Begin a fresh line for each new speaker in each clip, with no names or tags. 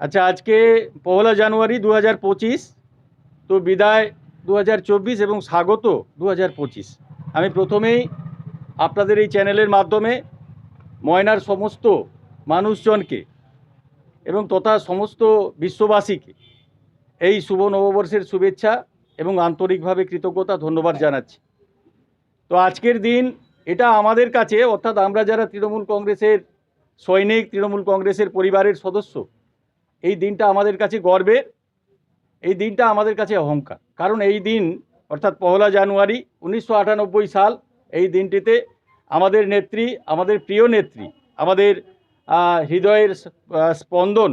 আচ্ছা আজকে পহেলা জানুয়ারি দু হাজার পঁচিশ, তো বিদায় দু হাজার চব্বিশ এবং স্বাগত দু হাজার পঁচিশ। আমি প্রথমেই আপনাদের এই চ্যানেলের মাধ্যমে ময়নার সমস্ত মানুষজনকে এবং তথা সমস্ত বিশ্ববাসীকে এই শুভ নববর্ষের শুভেচ্ছা এবং আন্তরিকভাবে কৃতজ্ঞতা, ধন্যবাদ জানাচ্ছি। তো আজকের দিন এটা আমাদের কাছে, অর্থাৎ আমরা যারা তৃণমূল কংগ্রেসের সৈনিক, তৃণমূল কংগ্রেসের পরিবারের সদস্য এই দিনটা আমাদের কাছে গর্বের, এই দিনটা আমাদের কাছে অহংকার। কারণ এই দিন, অর্থাৎ পহলা জানুয়ারি উনিশশো আটানব্বই সাল, এই দিনটিতে আমাদের নেত্রী, আমাদের প্রিয় নেত্রী, আমাদের হৃদয়ের স্পন্দন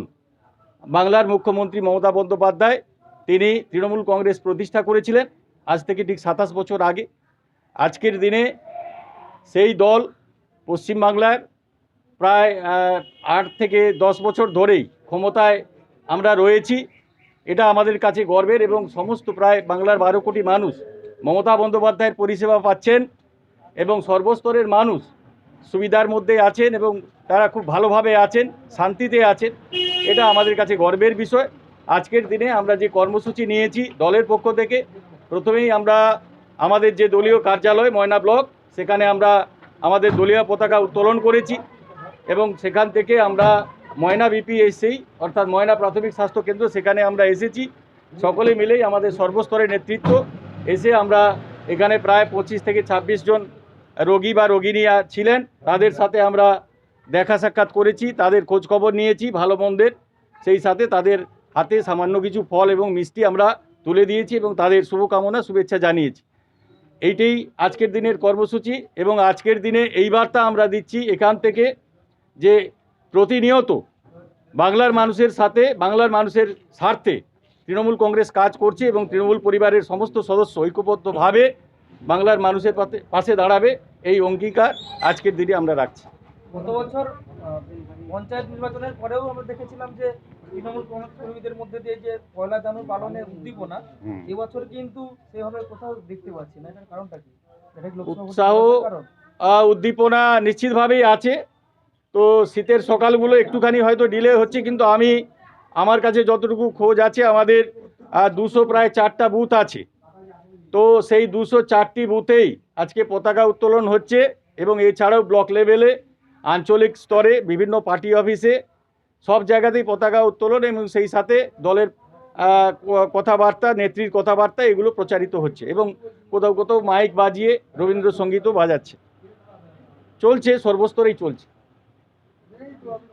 বাংলার মুখ্যমন্ত্রী মমতা বন্দ্যোপাধ্যায়, তিনি তৃণমূল কংগ্রেস প্রতিষ্ঠা করেছিলেন, আজ থেকে ঠিক সাতাশ বছর আগে। আজকের দিনে সেই দল পশ্চিমবাংলার প্রায় আট থেকে দশ বছর ধরেই ক্ষমতায় আমরা রয়েছি। এটা আমাদের কাছে গর্বের এবং সমস্ত প্রায় বাংলার বারো কোটি মানুষ মমতা বন্দ্যোপাধ্যায়ের পরিষেবা পাচ্ছেন এবং সর্বস্তরের মানুষ সুবিধার মধ্যে আছেন এবং তারা খুব ভালোভাবে আছেন, শান্তিতে আছেন। এটা আমাদের কাছে গর্বের বিষয়। আজকের দিনে আমরা যে কর্মসূচি নিয়েছি দলের পক্ষ থেকে, প্রথমেই আমরা আমাদের যে দলীয় কার্যালয় ময়না ব্লক, সেখানে আমরা আমাদের দলীয় পতাকা উত্তোলন করেছি। এবং সেখান থেকে আমরা ময়না বিপিএসসি অর্থাৎ ময়না প্রাথমিক স্বাস্থ্য কেন্দ্র, সেখানে আমরা এসেছি। সকলে মিলেই আমাদের সর্বস্তরের নেতৃত্ব। এসে আমরা এখানে প্রায় পঁচিশ থেকে ছাব্বিশ জন রোগী বা রোগিনীরা ছিলেন। তাদের সাথে আমরা দেখা সাক্ষাৎ করেছি, তাদের খোঁজখবর নিয়েছি, ভালো মন্দের। সেই সাথে তাদের হাতে সামান্য কিছু ফল এবং মিষ্টি আমরা তুলে দিয়েছি এবং তাদের শুভকামনা, শুভেচ্ছা জানিয়েছি। এইটাই আজকের দিনের কর্মসূচি এবং আজকের দিনে এই বার্তা আমরা দিচ্ছি এখান থেকে। যে প্রতিনিয়ত বাংলার মানুষের সাথে বাংলার মানুষের স্বার্থে তৃণমূল কংগ্রেস কাজ করছে এবং তৃণমূল পরিবারের সমস্ত সদস্য ঐক্যবদ্ধভাবে বাংলার মানুষের পাশে দাঁড়াবে এই অঙ্গীকার আজকের দিনে আমরা রাখছি।
গত বছর পঞ্চায়েত নির্বাচনের পরেও আমরা দেখেছিলাম যে তৃণমূল কংগ্রেস কর্মীদের মধ্যে দিয়ে যে পয়লা জানুয়ারি পালনের উদ্দীপনা এবছর কিন্তু সেভাবে কোথাও দেখতে পাচ্ছি না। এটার কারণটা কি?
উৎসাহ- উদ্দীপনা নিশ্চিতভাবেই আছে। তো শীতের সকালগুলো একটুখানি হয়তো ডিলে হচ্ছে, কিন্তু আমি আমার কাছে যতটুকু খোঁজ আছে, আমাদের দুশো প্রায় চারটা বুথ আছে। তো সেই দুশো চারটি বুথেই আজকে পতাকা উত্তোলন হচ্ছে এবং এছাড়াও ব্লক লেভেলে আঞ্চলিক স্তরে, বিভিন্ন পার্টি অফিসে সব জায়গাতেই পতাকা উত্তোলন এবং সেই সাথে দলের কথাবার্তা, নেত্রীর কথাবার্তা এগুলো প্রচারিত হচ্ছে এবং কোথাও কোথাও মাইক বাজিয়ে রবীন্দ্রসঙ্গীতও বাজাচ্ছে। চলছে, সর্বস্তরেই চলছে। problem